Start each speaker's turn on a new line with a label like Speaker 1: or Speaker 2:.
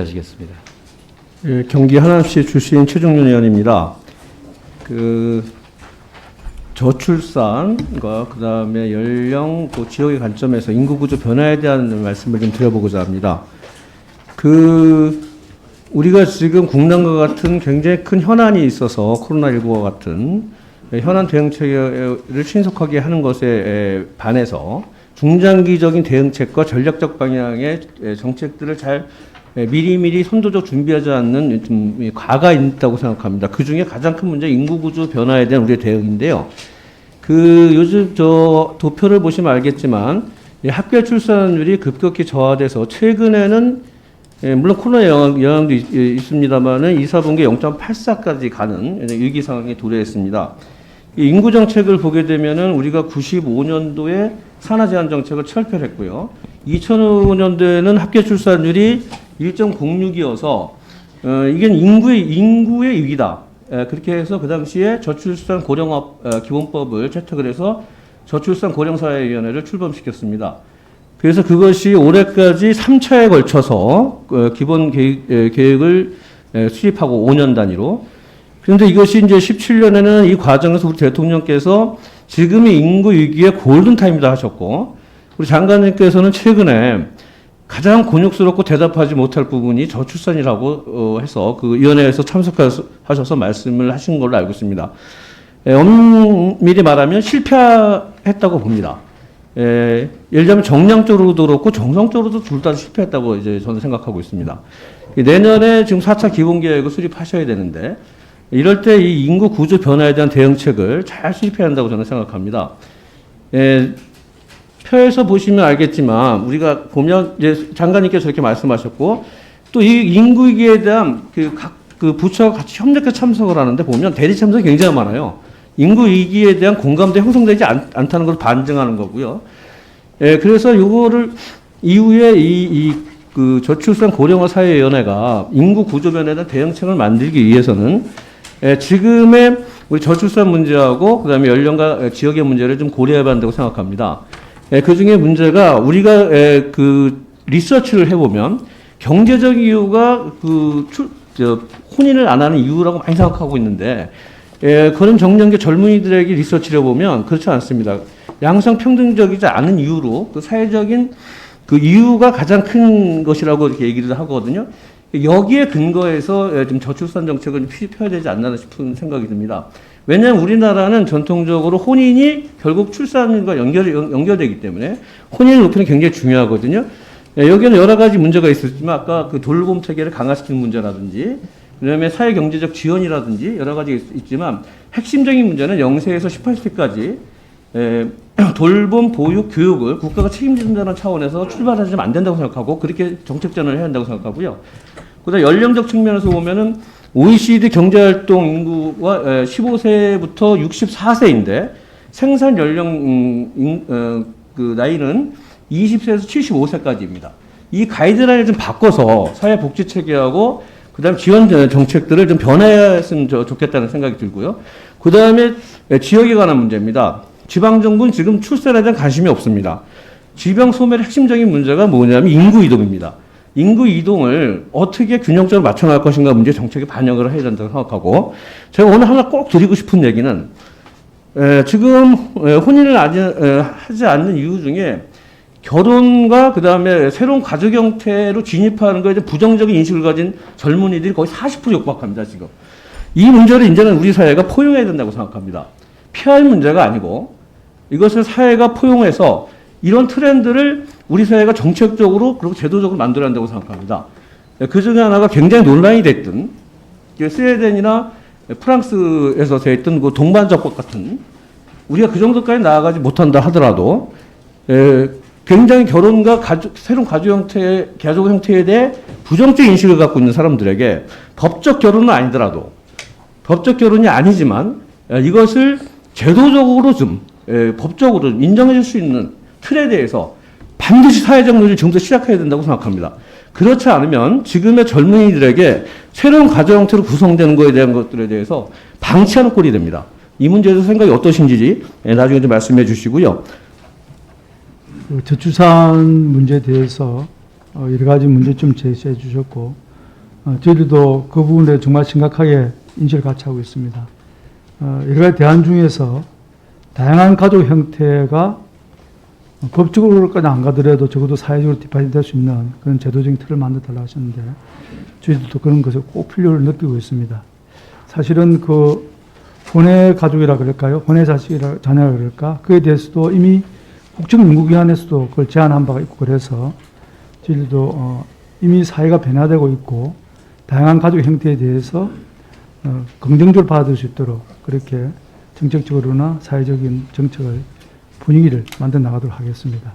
Speaker 1: 하시겠습니다.
Speaker 2: 예, 경기 하남시 출신 최종윤 의원입니다. 그 저출산과 그다음에 연령 또 지역의 관점에서 인구 구조 변화에 대한 말씀을 좀 드려보고자 합니다. 그 우리가 지금 국난과 같은 굉장히 큰 현안이 있어서 코로나19와 같은 현안 대응책을 신속하게 하는 것에 반해서 중장기적인 대응책과 전략적 방향의 정책들을 잘 미리미리 선도적 준비하지 않는 좀 과가 있다고 생각합니다. 그 중에 가장 큰 문제 인구 구조 변화에 대한 우리의 대응인데요. 그 요즘 저 도표를 보시면 알겠지만 이 학교 출산율이 급격히 저하돼서 최근에는 예, 물론 코로나 영향, 영향도 있, 습니다만은 2, 4분기 0.84까지 가는 위기 상황에 도래했습니다. 이 인구 정책을 보게 되면은 우리가 95년도에 산하 제한 정책을 철폐했고요. 2005년도에는 합계 출산율이 1.06이어서 어, 이게 인구의 인구의 위기다. 에, 그렇게 해서 그 당시에 저출산 고령화 어, 기본법을 채택을 해서 저출산 고령사회위원회를 출범시켰습니다. 그래서 그것이 올해까지 3차에 걸쳐서 어, 기본 계획, 에, 계획을 에, 수립하고 5년 단위로 그런데 이것이 이제 17년에는 이 과정에서 우리 대통령께서 지금이 인구 위기의 골든타임이다 하셨고, 우리 장관님께서는 최근에 가장 곤욕스럽고 대답하지 못할 부분이 저출산이라고 어, 해서 그 위원회에서 참석하셔서 말씀을 하신 걸로 알고 있습니다. 에, 엄밀히 말하면 실패했다고 봅니다. 에, 예를 들면 정량적으로도 그렇고 정성적으로도 둘 다 실패했다고 이제 저는 생각하고 있습니다. 내년에 지금 4차 기본계획을 수립하셔야 되는데 이럴 때 이 인구 구조 변화에 대한 대응책을 잘 수립해야 한다고 저는 생각합니다. 예, 표에서 보시면 알겠지만 우리가 보면 이제 장관님께서 이렇게 말씀하셨고 또 이 인구 위기에 대한 그각 그 부처가 같이 협력해 참석을 하는데 보면 대리 참석이 굉장히 많아요. 인구 위기에 대한 공감대 형성되지 않, 않다는 걸 반증하는 거고요. 예, 그래서 요거를 이후에 이, 이, 그 저출산 고령화 사회위원회가 인구 구조 변화에 대한 대응책을 만들기 위해서는 예, 지금의 우리 저출산 문제하고 그다음에 연령과 지역의 문제를 좀 고려해야 한다고 생각합니다. 예, 그 중에 문제가 우리가 예, 그 리서치를 해보면 경제적 이유가 그 출, 저, 혼인을 안 하는 이유라고 많이 생각하고 있는데 예, 그런 정년기 젊은이들에게 리서치를 해보면 그렇지 않습니다. 양성 평등적이지 않은 이유로 그 사회적인 그 이유가 가장 큰 것이라고 이렇게 얘기를 하거든요. 여기에 근거해서 예, 좀 저출산 정책을 수립해야 되지 않나 싶은 생각이 듭니다. 왜냐하면 우리나라는 전통적으로 혼인이 결국 출산과 연결, 연결되기 때문에 혼인을 높이는 게 굉장히 중요하거든요. 예, 여기는 여러 가지 문제가 있었지만 아까 그 돌봄 체계를 강화시키는 문제라든지 그다음에 사회 경제적 지원이라든지 여러 가지 있- 있지만 핵심적인 문제는 0세에서 18세까지 에, 돌봄, 보육, 교육을 국가가 책임진다는 차원에서 출발하지 안 된다고 생각하고 그렇게 정책 전환을 해야 한다고 생각하고요. 그다음 연령적 측면에서 보면은 OECD 경제활동 인구가 에, 15세부터 64세인데 생산 연령 음, 인- 어, 그 나이는 20세에서 75세까지입니다. 이 가이드라인을 좀 바꿔서 사회복지 체계하고 그다음 지원 정책들을 좀 변화했으면 좋- 좋겠다는 생각이 들고요. 그다음에 지역에 관한 문제입니다. 지방 정부는 지금 출산에 대한 관심이 없습니다. 지방 소멸의 핵심적인 문제가 뭐냐면 인구 이동입니다. 인구 이동을 어떻게 균형적으로 맞춰 나갈 것인가 문제 정책에 반영을 해야 된다고 생각하고 제가 오늘 하나 꼭 드리고 싶은 얘기는 에, 지금 에, 혼인을 아직, 에, 하지 않는 이유 중에 결혼과 그 다음에 새로운 가족 형태로 진입하는 대한 부정적인 인식을 가진 젊은이들이 거의 40% 육박합니다, 지금. 이 문제를 이제는 우리 사회가 포용해야 된다고 생각합니다. 피할 문제가 아니고 이것을 사회가 포용해서 이런 트렌드를 우리 사회가 정책적으로 그리고 제도적으로 만들어야 한다고 생각합니다. 그 중에 하나가 굉장히 논란이 됐던 그 스웨덴이나 프랑스에서 됐던 그 동반적법 같은 우리가 그 정도까지 나아가지 못한다 하더라도 에, 굉장히 결혼과 가족, 새로운 가족 형태, 가족 형태에 대해 부정적 인식을 갖고 있는 사람들에게 법적 결혼은 아니더라도 법적 결혼이 아니지만 에, 이것을 제도적으로 좀 에, 법적으로 좀 인정해 줄 수 있는 틀에 대해서 반드시 사회적 논의를 지금부터 시작해야 된다고 생각합니다. 그렇지 않으면 지금의 젊은이들에게 새로운 가족 형태로 구성되는 것에 대한 것들에 대해서 방치하는 꼴이 됩니다. 이 문제에 대해서 생각이 어떠신지 에, 나중에 좀 말씀해 주시고요.
Speaker 3: 그 저출산 문제에 대해서 어, 여러 가지 문제점 제시해 주셨고
Speaker 1: 어, 저희들도 그 부분에 정말 심각하게 인식을 같이 하고 있습니다. 어, 여러 가지 대안 중에서 다양한 가족 형태가 법적으로까지 안 가더라도 적어도 사회적으로 뒷받침 될수 있는 그런 제도적인 틀을 만들어 달라고 하셨는데 저희들도 그런 것을 꼭 필요를 느끼고 있습니다. 사실은 그 혼외 가족이라 그럴까요? 혼외 자식이라 자녀라 그럴까? 그에 대해서도 이미 국정연구기관에서도 그걸 제안한 바가 있고 그래서 저희들도 어, 이미 사회가 변화되고 있고 다양한 가족 형태에 대해서 어, 긍정적으로 받아들일 수 있도록 그렇게 정책적으로나 사회적인 정책을 분위기를 만들어 나가도록 하겠습니다.